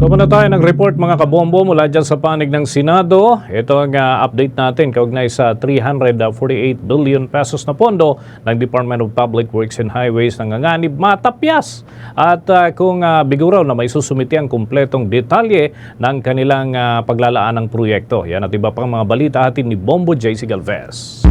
Muna tayo ng report mga kabombo mula dyan sa panig ng Senado. Ito ang uh, update natin kaugnay sa 348 billion pesos na pondo ng Department of Public Works and Highways na nganganib matapyas. At uh, kung uh, biguraw na may susumiti ang kumpletong detalye ng kanilang uh, paglalaan ng proyekto. Yan at iba pang mga balita atin ni Bombo JC Galvez.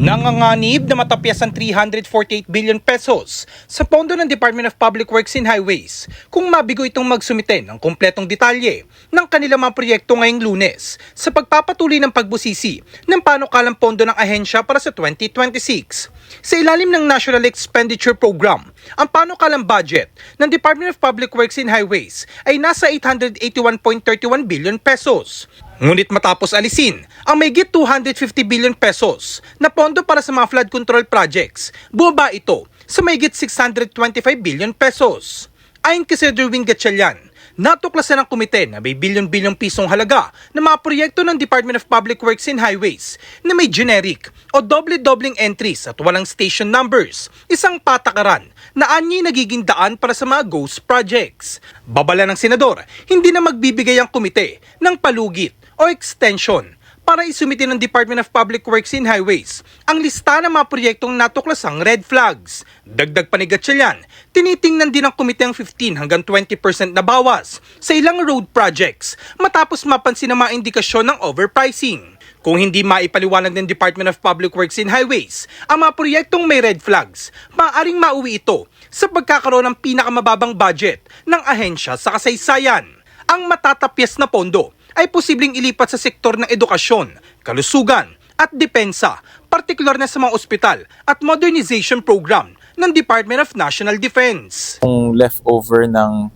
Nanganganib na matapyas ang 348 billion pesos sa pondo ng Department of Public Works and Highways kung mabigo itong magsumite ng kumpletong detalye ng kanilang mga proyekto ngayong lunes sa pagpapatuloy ng pagbusisi ng panukalang pondo ng ahensya para sa 2026. Sa ilalim ng National Expenditure Program, ang panukalang budget ng Department of Public Works and Highways ay nasa 881.31 billion pesos. Ngunit matapos alisin ang may 250 billion pesos na pondo para sa mga flood control projects, bumaba ito sa may 625 billion pesos. Ayon kay Sir Derwin Gatchalian, natuklasan ng komite na may bilyon-bilyong pisong halaga ng mga proyekto ng Department of Public Works and Highways na may generic o doble-dobling entries at walang station numbers, isang patakaran na anyi nagiging daan para sa mga ghost projects. Babala ng senador, hindi na magbibigay ang komite ng palugit o extension para isumite ng Department of Public Works and Highways ang lista ng mga proyektong natuklasang red flags. Dagdag pa ni Gatchalian, tinitingnan din ng komite ang 15 hanggang 20% na bawas sa ilang road projects matapos mapansin ang mga indikasyon ng overpricing. Kung hindi maipaliwanag ng Department of Public Works and Highways ang mga proyektong may red flags, maaaring mauwi ito sa pagkakaroon ng pinakamababang budget ng ahensya sa kasaysayan. Ang matatapyas na pondo ay posibleng ilipat sa sektor ng edukasyon, kalusugan at depensa, partikular na sa mga ospital at modernization program ng Department of National Defense. yung leftover ng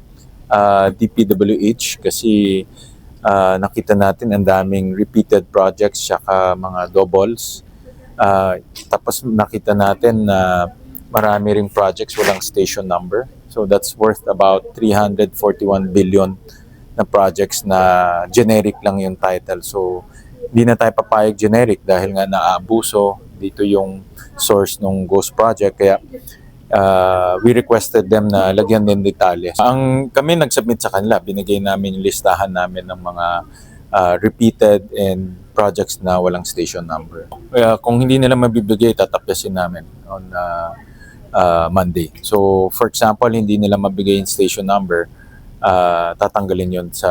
ah, DPWH kasi ah, nakita natin ang daming repeated projects saka mga doubles. Ah, tapos nakita natin na marami ring projects walang station number. So that's worth about 341 billion na projects na generic lang yung title. So hindi na tayo papayag generic dahil nga naabuso dito yung source ng Ghost Project. Kaya uh, we requested them na lagyan din detalye. Ang kami nag-submit sa kanila, binigay namin yung listahan namin ng mga uh, repeated and projects na walang station number. Kaya kung hindi nila mabibigay, tatapyasin namin on uh, uh, Monday. So for example, hindi nila mabigay yung station number, uh, tatanggalin yon sa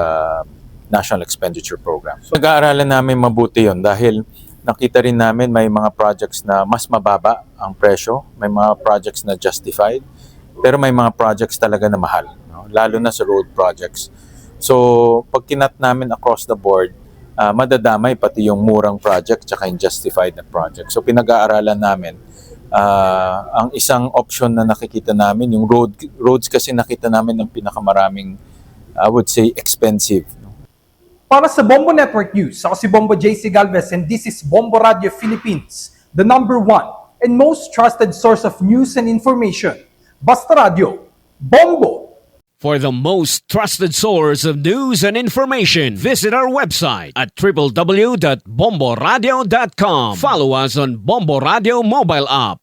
National Expenditure Program. So, nag-aaralan namin mabuti yon dahil nakita rin namin may mga projects na mas mababa ang presyo, may mga projects na justified, pero may mga projects talaga na mahal, no? lalo na sa road projects. So, pag kinat namin across the board, ah, madadamay pati yung murang project tsaka yung justified na project. So, pinag-aaralan namin Ah, ang isang option na nakikita namin, yung road roads kasi nakita namin ang pinakamaraming I would say expensive. no? Para sa Bombo Network News, ako si Bombo JC Galvez and this is Bombo Radio Philippines, the number one and most trusted source of news and information. Basta Radio, Bombo! For the most trusted source of news and information, visit our website at www.bomboradio.com. Follow us on Bombo Radio mobile app,